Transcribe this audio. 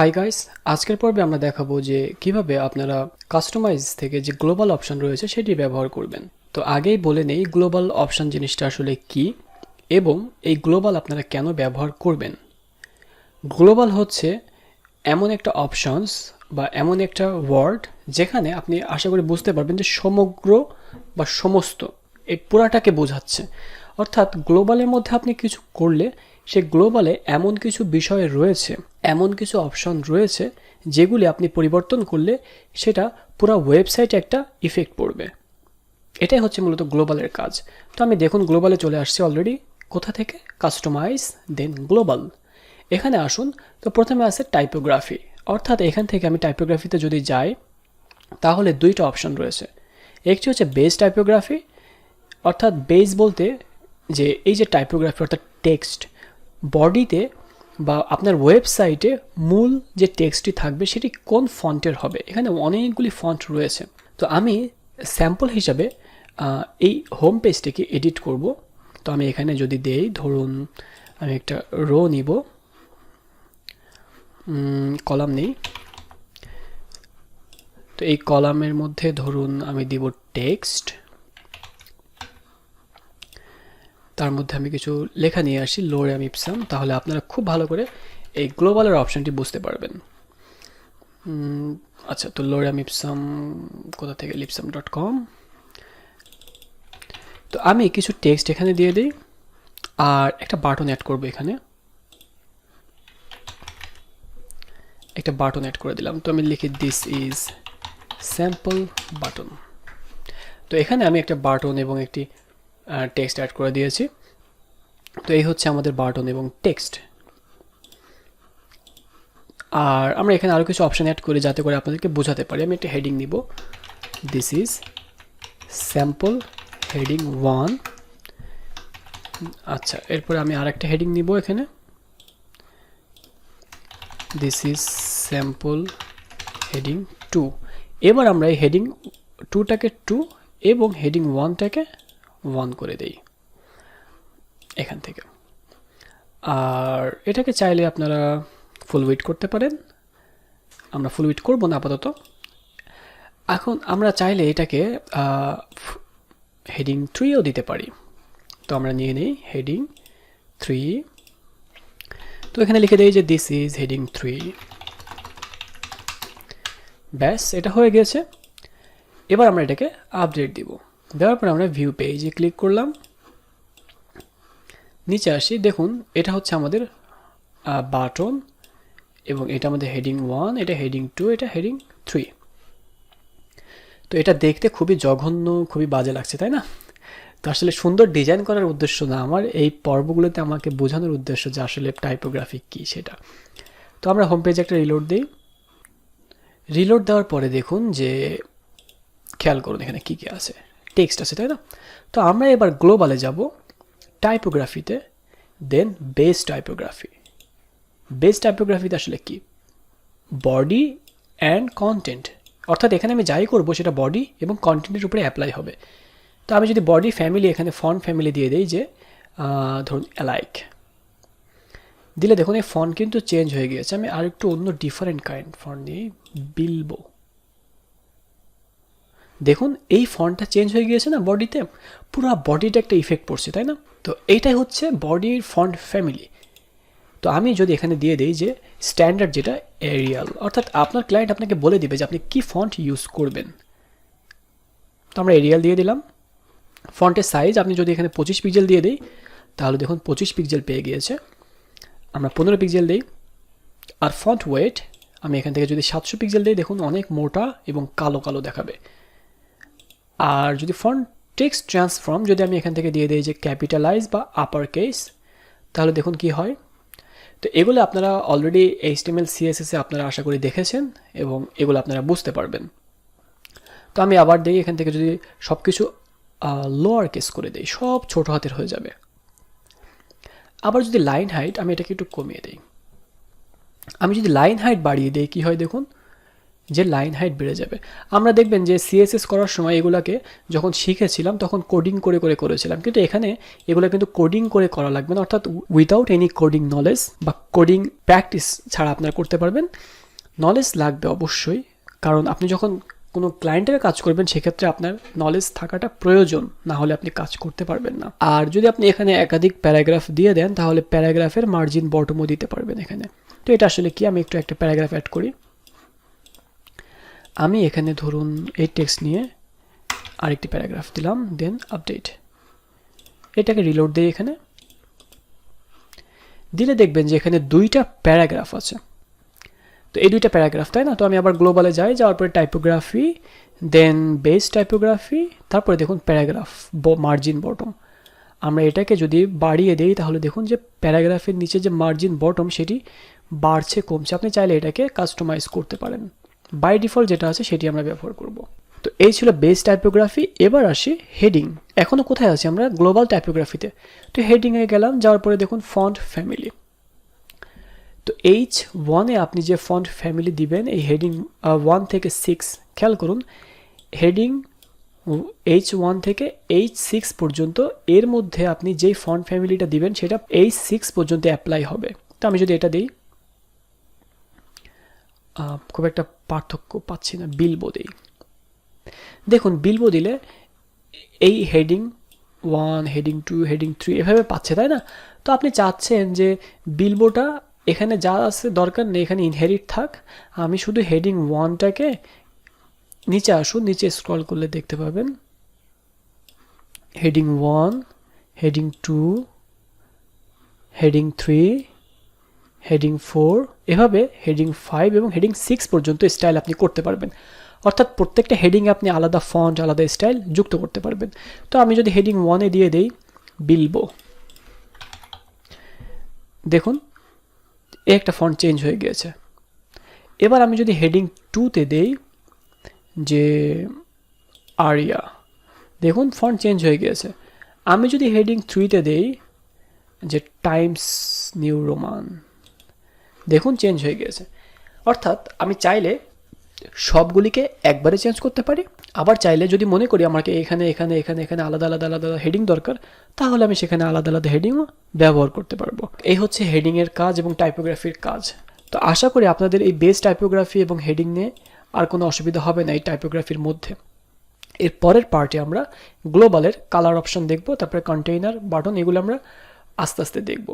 Hi guys আজকের পর্বে আমরা দেখাবো যে কীভাবে আপনারা কাস্টমাইজ থেকে যে গ্লোবাল অপশন রয়েছে সেটি ব্যবহার করবেন। তো আগেই বলে নেই গ্লোবাল অপশন জিনিসটা আসলে কি এবং এই গ্লোবাল আপনারা কেন ব্যবহার করবেন। গ্লোবাল হচ্ছে এমন একটা অপশনস বা এমন একটা ওয়ার্ড যেখানে আপনি আশা করি বুঝতে পারবেন যে সমগ্র বা সমস্ত এই পুরাটাকে বোঝাচ্ছে। অর্থাৎ গ্লোবালের মধ্যে আপনি কিছু করলে সে গ্লোবালে এমন কিছু বিষয় রয়েছে, এমন কিছু অপশন রয়েছে যেগুলি আপনি পরিবর্তন করলে সেটা পুরো ওয়েবসাইটে একটা ইফেক্ট পড়বে। এটাই হচ্ছে মূলত গ্লোবালের কাজ। তো আমি দেখুন গ্লোবালে চলে আসছি অলরেডি কোথা থেকে? কাস্টমাইজ দেন গ্লোবাল এখানে আসুন। তো প্রথমে আছে টাইপোগ্রাফি অর্থাৎ এখান থেকে আমি টাইপোগ্রাফিতে যদি যাই, তাহলে দুইটা অপশন রয়েছে। একটি হচ্ছে বেস টাইপোগ্রাফি অর্থাৎ বেস বলতে যে এই যে টাইপোগ্রাফি অর্থাৎ টেক্সট বডিতে বা আপনার ওয়েবসাইটে মূল যে টেক্সটটি থাকবে সেটি কোন ফন্টের হবে? এখানে অনেকগুলি ফন্ট রয়েছে। তো আমি স্যাম্পল হিসাবে এই হোম পেজটিকে এডিট করব। তো আমি এখানে যদি দেই, ধরুন আমি একটা রো নিব। কলাম নেই। তো এই কলামের মধ্যে ধরুন আমি দিব টেক্সট তার মধ্যে আমি কিছু লেখা নিয়ে আসি লোরে ইপসাম তাহলে আপনারা খুব ভালো করে এই গ্লোবালের অপশানটি বুঝতে পারবেন। আচ্ছা তো লোরাম ইপসাম কোথা থেকে? লিপসাম ডট কম তো আমি কিছু টেক্সট এখানে দিয়ে দিই, আর একটা বাটন অ্যাড করব এখানে। একটা বাটন অ্যাড করে দিলাম। তো আমি লিখি দিস ইজ স্যাম্পল বাটন তো এখানে আমি একটা বাটন এবং একটি টেক্সট অ্যাড করে দিয়েছি। তো এই হচ্ছে আমাদের বাটন এবং টেক্সট আর আমরা এখানে আরও কিছু অপশান অ্যাড করি যাতে করে আপনাদেরকে বোঝাতে পারি। আমি একটা হেডিং নিব। This is sample heading one আচ্ছা এরপরে আমি আর একটা হেডিং নিব এখানে। This is sample heading two এবার আমরা এই হেডিং টুটাকে টু এবং হেডিং ওয়ানটাকে ওয়ান করে দেই। এখান থেকে। আর এটাকে চাইলে আপনারা ফুল উইট করতে পারেন। আমরা ফুল উইট করব না আপাতত। এখন আমরা চাইলে এটাকে হেডিং থ্রিও দিতে পারি। তো আমরা নিয়ে নিই হেডিং থ্রি তো এখানে লিখে দেই যে দিস ইজ হেডিং থ্রি ব্যাস, এটা হয়ে গেছে এবার আমরা এটাকে আপডেট দিব। দেওয়ার পরে আমরা ভিউ পেজে ক্লিক করলাম। নিচে আসি, দেখুন, এটা হচ্ছে আমাদের বাটন এবং এটা আমাদের হেডিং ওয়ান এটা হেডিং টু এটা হেডিং থ্রি তো এটা দেখতে খুবই জঘন্য, খুবই বাজে লাগছে, তাই না? তো আসলে সুন্দর ডিজাইন করার উদ্দেশ্য না আমার, এই পর্বগুলোতে আমাকে বোঝানোর উদ্দেশ্য যে আসলে টাইপোগ্রাফি কী সেটা। তো আমরা হোম পেজে একটা রিলোড দিই। রিলোড দেওয়ার পরে দেখুন যে, খেয়াল করুন এখানে কী কী আছে। টেক্সট আছে, তাই না? তো আমরা এবার গ্লোবালে যাব টাইপোগ্রাফিতে দেন বেস টাইপোগ্রাফি বেস টাইপোগ্রাফিতে আসলে কি? বডি অ্যান্ড কন্টেন্ট অর্থাৎ এখানে আমি যাই করব সেটা বডি এবং কন্টেন্টের উপরে অ্যাপ্লাই হবে। তো আমি যদি বডি ফ্যামিলি এখানে ফন ফ্যামিলি দিয়ে দিই যে ধরুন অ্যালাইক দিলে দেখুন এই ফন্ট কিন্তু চেঞ্জ হয়ে গিয়েছে। আমি আর একটু অন্য ডিফারেন্ট কাইন্ড ফন্ট দিই বিলবো দেখুন, এই ফন্টটা চেঞ্জ হয়ে গিয়েছে না বডিতে পুরো বডিটা একটা ইফেক্ট পড়ছে, তাই না? তো এইটাই হচ্ছে বডির ফন্ট ফ্যামিলি তো আমি যদি এখানে দিয়ে দিই যে স্ট্যান্ডার্ড যেটা এরিয়াল অর্থাৎ আপনার ক্লায়েন্ট আপনাকে বলে দিবে যে আপনি কি ফন্ট ইউজ করবেন। তো আমরা এরিয়াল দিয়ে দিলাম। ফন্টের সাইজ আপনি যদি এখানে পঁচিশ পিক্সেল দিয়ে দিই, তাহলে দেখুন পঁচিশ পিক্সেল পেয়ে গিয়েছে। আমরা পনেরো পিক্সেল দিই। আর ফন্ট ওয়েট আমি এখান থেকে যদি সাতশো পিক্সেল দিই, দেখুন অনেক মোটা এবং কালো কালো দেখাবে। আর যদি ফন্ট টেক্সট ট্রান্সফর্ম যদি আমি এখান থেকে দিয়ে দিই যে ক্যাপিটালাইজ বা আপার কেস তাহলে দেখুন কি হয়। তো এগুলো আপনারা অলরেডি এইচটিএমএল সিএসএসে আপনারা আশা করি দেখেছেন এবং এগুলো আপনারা বুঝতে পারবেন। তো আমি আবার দিই এখান থেকে যদি সব কিছু লোয়ার কেস করে দিই, সব ছোট হাতের হয়ে যাবে। আবার যদি লাইন হাইট আমি এটাকে একটু কমিয়ে দিই। আমি যদি লাইন হাইট বাড়িয়ে দিই, কী হয় দেখুন? যে লাইন হাইট বেড়ে যাবে। আমরা দেখবেন যে সিএসএস করার সময় এগুলাকে যখন শিখেছিলাম, তখন কোডিং করে করে করেছিলাম। কিন্তু এখানে এগুলো কিন্তু কোডিং করে করা লাগবে না। অর্থাৎ উইদাউট এনি কোডিং নলেজ বা কোডিং প্র্যাকটিস ছাড়া আপনারা করতে পারবেন। নলেজ লাগবে অবশ্যই। কারণ আপনি যখন কোনো ক্লায়েন্টের কাজ করবেন, সেক্ষেত্রে আপনার নলেজ থাকাটা প্রয়োজন। না হলে আপনি কাজ করতে পারবেন না। আর যদি আপনি এখানে একাধিক প্যারাগ্রাফ দিয়ে দেন, তাহলে প্যারাগ্রাফের মার্জিন বটমও দিতে পারবেন এখানে। তো এটা আসলে কি? আমি একটু একটা প্যারাগ্রাফ অ্যাড করি। আমি এখানে ধরুন এই টেক্সট নিয়ে আরেকটি প্যারাগ্রাফ দিলাম দেন আপডেট এটাকে রিলোড দিই এখানে। দিলে দেখবেন যে এখানে দুইটা প্যারাগ্রাফ আছে। তো এই দুইটা প্যারাগ্রাফ তাই না? তো আমি আবার গ্লোবালে যাই, যাওয়ার পরে টাইপোগ্রাফি দেন বেস টাইপোগ্রাফি তারপরে দেখুন প্যারাগ্রাফ মার্জিন বটম আমরা এটাকে যদি বাড়িয়ে দেই, তাহলে দেখুন যে প্যারাগ্রাফের নিচে যে মার্জিন বটম সেটি বাড়ছে, কমছে। আপনি চাইলে এটাকে কাস্টমাইজ করতে পারেন। বাই ডিফল্ট যেটা আছে সেটি আমরা ব্যবহার করব। তো এই ছিল বেস টাইপোগ্রাফি এবার আসি হেডিং এখনও কোথায় আছি আমরা? গ্লোবাল টাইপোগ্রাফিতে তো হেডিংয়ে গেলাম, যাওয়ার পরে দেখুন ফন্ট ফ্যামিলি তো এইচ ওয়ানে আপনি যে ফন্ট ফ্যামিলি দিবেন, এই হেডিং ওয়ান থেকে সিক্স খেয়াল করুন হেডিং এইচ ওয়ান থেকে এইচ সিক্স পর্যন্ত, এর মধ্যে আপনি যেই ফন্ট ফ্যামিলিটা দিবেন, সেটা এইচ সিক্স পর্যন্ত অ্যাপ্লাই হবে। তো আমি যদি এটা দিই খুব একটা পার্থক্য পাচ্ছি না বিলবো দিই দেখুন বিলবো দিলে এই heading one heading two heading three এভাবে পাচ্ছে, তাই না? তো আপনি চাচ্ছেন যে বিলবোটা এখানে যা আছে দরকার নেই, এখানে ইনহেরিট থাক। আমি শুধু হেডিং ওয়ানটাকে নিচে আসুন, নিচে স্ক্রল করলে দেখতে পাবেন। Heading one heading two heading three heading four এভাবে হেডিং ফাইভ এবং হেডিং সিক্স পর্যন্ত স্টাইল আপনি করতে পারবেন। অর্থাৎ প্রত্যেকটা হেডিংয়ে আপনি আলাদা ফন্ট আলাদা স্টাইল যুক্ত করতে পারবেন। তো আমি যদি হেডিং ওয়ানে দিয়ে দেই বিলবো দেখুন, এ একটা ফন্ট চেঞ্জ হয়ে গিয়েছে। এবার আমি যদি হেডিং টুতে দেই, যে আরিয়া। দেখুন ফন্ট চেঞ্জ হয়ে গিয়েছে। আমি যদি হেডিং থ্রিতে দেই, যে টাইমস নিউ রোমান দেখুন চেঞ্জ হয়ে গিয়েছে অর্থাৎ আমি চাইলে সবগুলিকে একবারে চেঞ্জ করতে পারি, আবার চাইলে যদি মনে করি আমাকে এখানে এখানে এখানে এখানে আলাদা আলাদা আলাদা হেডিং দরকার, তাহলে আমি সেখানে আলাদা আলাদা হেডিংও ব্যবহার করতে পারব। এই হচ্ছে হেডিংয়ের কাজ এবং টাইপোগ্রাফির কাজ। তো আশা করি আপনাদের এই বেস টাইপোগ্রাফি এবং হেডিং নিয়ে আর কোনো অসুবিধা হবে না এই টাইপোগ্রাফির মধ্যে। এর পরের পার্টে আমরা গ্লোবালের কালার অপশন দেখব, তারপরে কন্টেইনার বাটন এগুলো আমরা আস্তে আস্তে দেখব।